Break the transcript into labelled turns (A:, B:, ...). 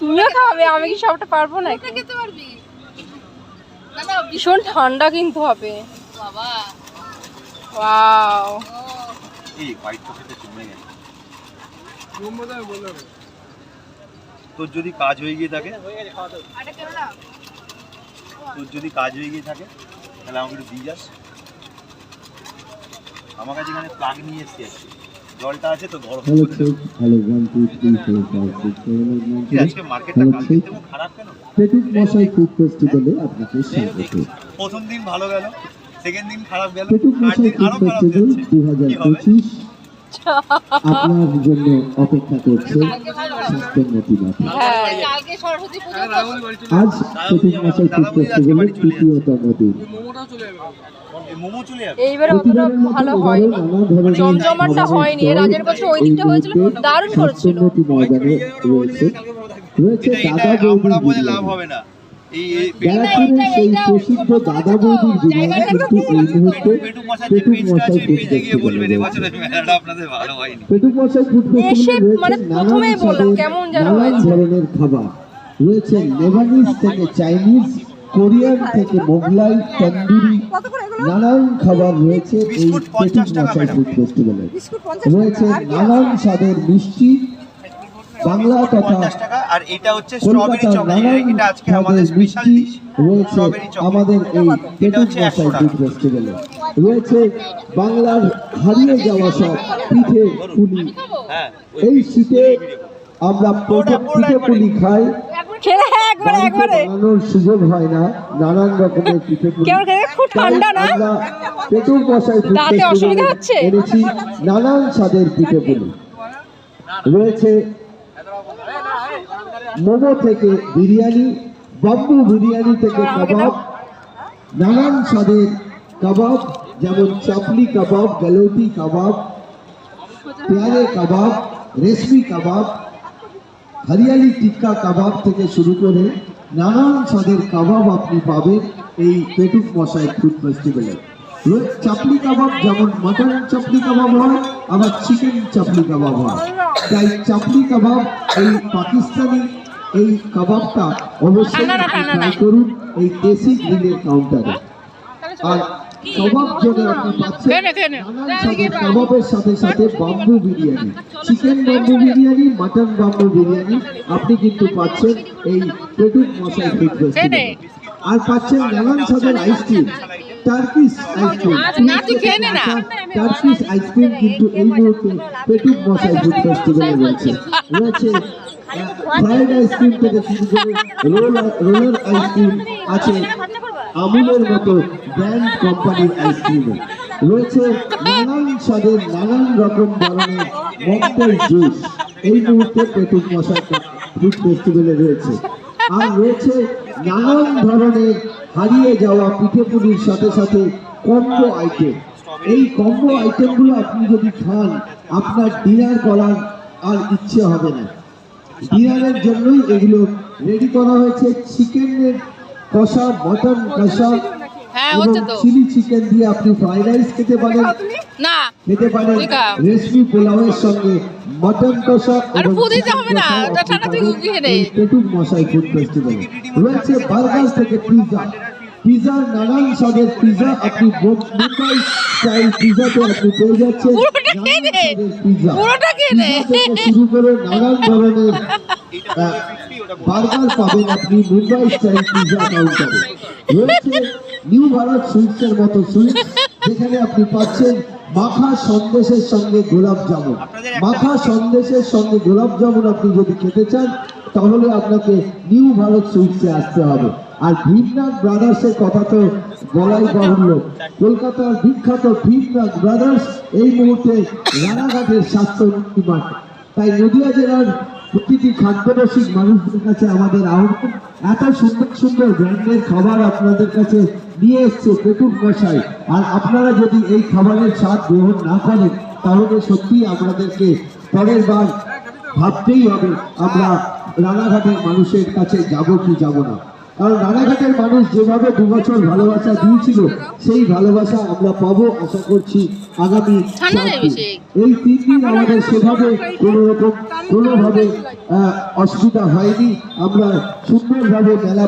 A: তুমিও খাবে আমি কি সবটা পারব না
B: খেতে পারবি।
A: ভীষণ ঠান্ডা কিন্তু হবে।
B: বাবা।
A: ওয়াও।
C: এই হোয়াইট কফিতে জমে গেছে তোর যদি কাজ হয়ে গিয়ে থাকে
B: আটা কেন না?
C: তোর যদি কাজ হয়ে গিয়ে থাকে তাহলে আমাকে একটু দিয়ে যাস। আমার কাছে এখানে প্লাগ নিয়ে এসছি আজকে জলটা আছে তো গরম. আজকে মার্কেটটা কালকে. খারাপ কেন?
D: পেটুক মশাই ফুড ফেস্টিভ্যালে আপনাকে স্বাগত।
C: প্রথম দিন ভালো গেল সেকেন্ড দিন খারাপ গেল
D: পেটুক মশাই ফেস্টিভ্যাল আপনার জন্য অপেক্ষা করছে স্বাস্থ্যমতী মাতা
A: হ্যাঁ
B: কালকে সরস্বতী পুজো তো
D: আজ তৃতীয়তম দিন।
A: এইবার অতটা ভালো হয়নি। জমজমাটটা হয়নি। এর আগের বছর ওই দিকটা হয়েছিল দারুণ করেছিল।
C: লাভ হবে না এই
D: ব্যারাকপুরের সেই প্রসিদ্ধ দাদা বৌদির কিন্তু মুহূর্তে
C: পেটুক মশাই
D: ফুড পেটুক মশাই ফুড
A: মানে
D: নানান। ধরনের খাবার। রয়েছে লেবানিজ থেকে চাইনিজ কোরিয়ান থেকে মোগলাই তন্দুরি নানান খাবার রয়েছে এই
C: বিস্কুট
D: পেটুক
C: 50 টাকা
D: মশাই
C: ম্যাডাম।
D: ফুড ফেস্টিভ্যালে রয়েছে নানান স্বাদের মিষ্টি বাংলা তথা
C: পঞ্চাশ টাকা আর এটা হচ্ছে স্ট্রবেরি চকলেট। এটা আজকে আমাদের স্পেশাল ডিশ
D: রয়েছে আমাদের এই
C: এটা
D: পেটুক
C: হচ্ছে
D: মশাই ফুড ফেস্টিভ্যালে রয়েছে বাংলার হারিয়ে যাওয়া সব পিঠে পুলি।
C: হ্যাঁ
D: এই শীতে আমরা পিঠে পুলি খাই।
A: খেলে একবারে একবারে
D: সুযোগ হয় না নানান রকমের পিঠে
A: কেমন খেতে? খুব ঠান্ডা না? অসুবিধা হচ্ছে?
D: এনেছি নানান স্বাদের পিঠে পুলি রয়েছে মোমো থেকে বিরিয়ানি বাম্বু বিরিয়ানি থেকে কাবাব নানান স্বাদের কাবাব যেমন চাপলি কাবাব গালৌটি কাবাব পেয়ারে কাবাব রেশমি কাবাব হরিয়ালি টিক্কা কাবাব থেকে শুরু করে নানান স্বাদের কাবাব আপনি পাবেন এই পেটুক মশাই ফুড ফেস্টিভ্যালে। চাপলি কাবাব যেমন মাটন চাপলি কাবাব হয় আবার চিকেন চাপলি কাবাব হয়। তাই চাপলি কাবাব এই পাকিস্তানি এই কাবাবটা অবশ্যই। ট্রাই করুন এই দেশি গ্রিলের কাউন্টারে আর কাবাব আপনি পাচ্ছেন কাবাবের সাথে সাথে bamboo biryani chicken bamboo biryani mutton bamboo biryani আপনি কিন্তু পাচ্ছেন এই পেটুক মশাই আর পাচ্ছেন নানান স্বাদের ice cream Turkish ice cream. Turkish ice cream কিন্তু এই মুহূর্তে পেটুক মশাই ফুড ফেস্টিভ্যালে রয়েছে রয়েছে ফ্রাইড আইসক্রিম থেকে শুরু করে রোলার আইসক্রিম আছে আমুলের মতো ব্র্যান্ড কোম্পানির আইসক্রিমও রয়েছে নানান স্বাদের নানান রকম ধরনের মকটেল জুস এই মুহূর্তে পেটুক মশা ফুড ফেস্টিভ্যালে রয়েছে। আর রয়েছে নানান ধরনের হারিয়ে যাওয়া পিঠেপুলির সাথে সাথে কম্বো আইটেম এই কম্বো আইটেমগুলো আপনি যদি খান, আপনার ডিনার করার আর ইচ্ছে হবে না। ডিনারের জন্যই এগুলো রেডি করা হয়েছে। চিকেনের কষা মটন কষা
A: হ্যাঁ তো।
D: চিলি চিকেন দিয়ে আপনি ফ্রাইড রাইস খেতে পারেন।
A: না।
D: খেতে পারেন রেশমি পোলাওয়ের সঙ্গে মটন কষা
A: আরে হবে না, ওটা ঠান্ডা থেকে
D: পেটুক মশাই ফুড ফেস্টিভ্যালে রয়েছে বার্গার থেকে পিৎজা পিৎজার নানান স্বাদের পিৎজা আপনি মুম্বাই স্টাইল আপনি পেয়ে যাচ্ছেন
A: পুরোটা পুরোটা
D: শুরু করে নানান ধরনের বার্গার পাবেন আপনি মুম্বাই স্টাইল পিৎজা কাউন্টারে। রয়েছে নিউ ভারত সুইটসের মতো সুইটস যেখানে আপনি পাচ্ছেন মাখা সন্দেশের সঙ্গে গোলাপ জামুন। মাখা সন্দেশের সঙ্গে গোলাপ জামুন আপনি যদি খেতে চান তাহলে আপনাকে নিউ ভারত সুইটসে আসতে হবে। আর ভীমনাথ ব্রাদার্সের কথা তো বলাই বাহুল্য। কলকাতার বিখ্যাত ভীমনাথ ব্রাদার্স এই মুহূর্তে রানাঘাটের স্বাস্থ্য মাঠ। তাই নদিয়া জেলার প্রতিটি খাদ্যরসিক মানুষদের কাছে আমাদের আহ্বান। এত সুন্দর সুন্দর ব্র্যান্ডের খাবার আপনাদের কাছে নিয়ে এসছে পেটুক মশাই আর আপনারা যদি এই খাবারের স্বাদ গ্রহণ না করেন, তাহলে সত্যি আপনাদেরকে পরের বার ভাবতেই হবে, আমরা রানাঘাটের মানুষের কাছে যাব কি যাব না। কারণ রানাঘাটের মানুষ যেভাবে দু বছর ভালোবাসা দিয়েছিল সেই ভালোবাসা আমরা পাবো আশা করছি আগামী। এই তিন দিন আমাদের সেভাবে কোনো রকম কোনোভাবে অসুবিধা হয়নি। আমরা সুন্দরভাবে মেলা